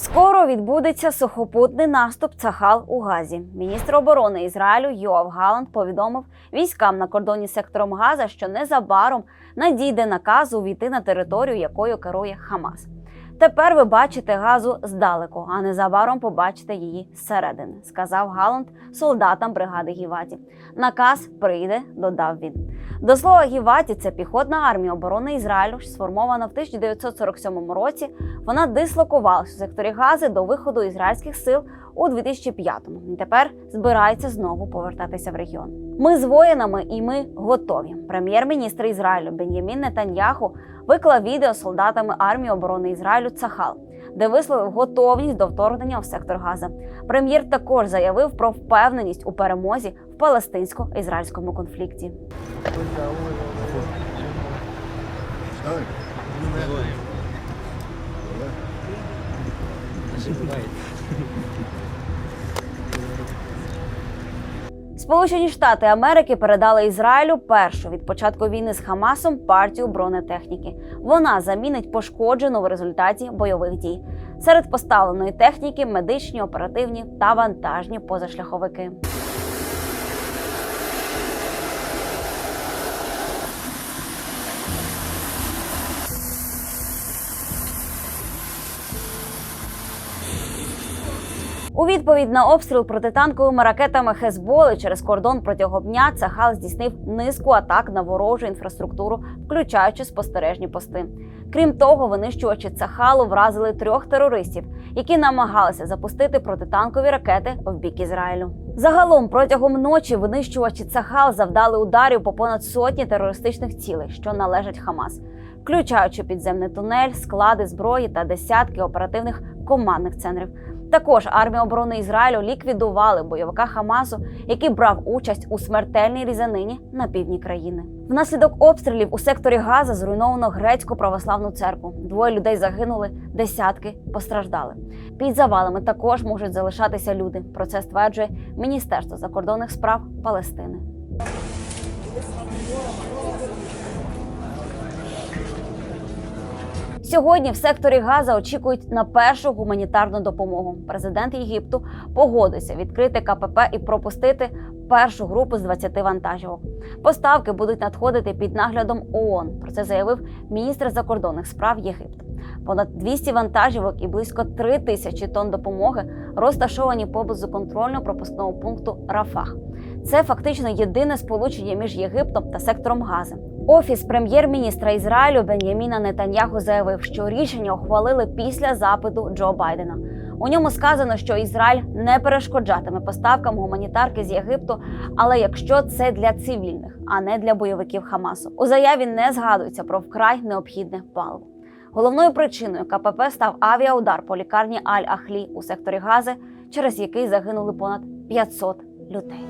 Скоро відбудеться сухопутний наступ Цахал у Газі. Міністр оборони Ізраїлю Йоав Галанд повідомив військам на кордоні сектором Газа, що незабаром надійде наказ увійти на територію, якою керує Хамас. Тепер ви бачите газу здалеку, а незабаром побачите її зсередини, сказав Галанд солдатам бригади Гіваті. Наказ прийде, додав він. До слова, Гіваті це піхотна армія оборони Ізраїлю, що сформована в 1947 році. Вона дислокувалася у секторі Гази до виходу ізраїльських сил у 2005-му. І тепер збирається знову повертатися в регіон. Ми з воїнами і ми готові. Прем'єр-міністр Ізраїлю Бен'ямін Нетаньяху виклав відео з солдатами армії оборони Ізраїлю Цахал, де висловив готовність до вторгнення в сектор Газа. Прем'єр також заявив про впевненість у перемозі в палестинсько-ізраїльському конфлікті. Сполучені Штати Америки передали Ізраїлю першу від початку війни з Хамасом партію бронетехніки. Вона замінить пошкоджену в результаті бойових дій. Серед поставленої техніки медичні, оперативні та вантажні позашляховики. У відповідь на обстріл протитанковими ракетами Хезболи через кордон протягом дня Цахал здійснив низку атак на ворожу інфраструктуру, включаючи спостережні пости. Крім того, винищувачі Цахалу вразили трьох терористів, які намагалися запустити протитанкові ракети в бік Ізраїлю. Загалом протягом ночі винищувачі Цахал завдали ударів по понад сотні терористичних цілей, що належать Хамас, включаючи підземний тунель, склади зброї та десятки оперативних командних центрів. Також армія оборони Ізраїлю ліквідували бойовика Хамасу, який брав участь у смертельній різанині на півдні країни. Внаслідок обстрілів у секторі Газа зруйновано грецьку православну церкву. Двоє людей загинули, десятки постраждали. Під завалами також можуть залишатися люди. Про це стверджує Міністерство закордонних справ Палестини. Сьогодні в секторі Газа очікують на першу гуманітарну допомогу. Президент Єгипту погодився відкрити КПП і пропустити першу групу з 20 вантажівок. Поставки будуть надходити під наглядом ООН. Про це заявив міністр закордонних справ Єгипту. Понад 200 вантажівок і близько 3 тисячі тонн допомоги розташовані поблизу контрольно-пропускного пункту Рафах. Це фактично єдине сполучення між Єгиптом та сектором Гази. Офіс прем'єр-міністра Ізраїлю Бен'яміна Нетаньяху заявив, що рішення ухвалили після запиту Джо Байдена. У ньому сказано, що Ізраїль не перешкоджатиме поставкам гуманітарки з Єгипту, але якщо це для цивільних, а не для бойовиків Хамасу. У заяві не згадується про вкрай необхідне паливо. Головною причиною КПП став авіаудар по лікарні Аль-Ахлі у секторі Гази, через який загинули понад 500 людей.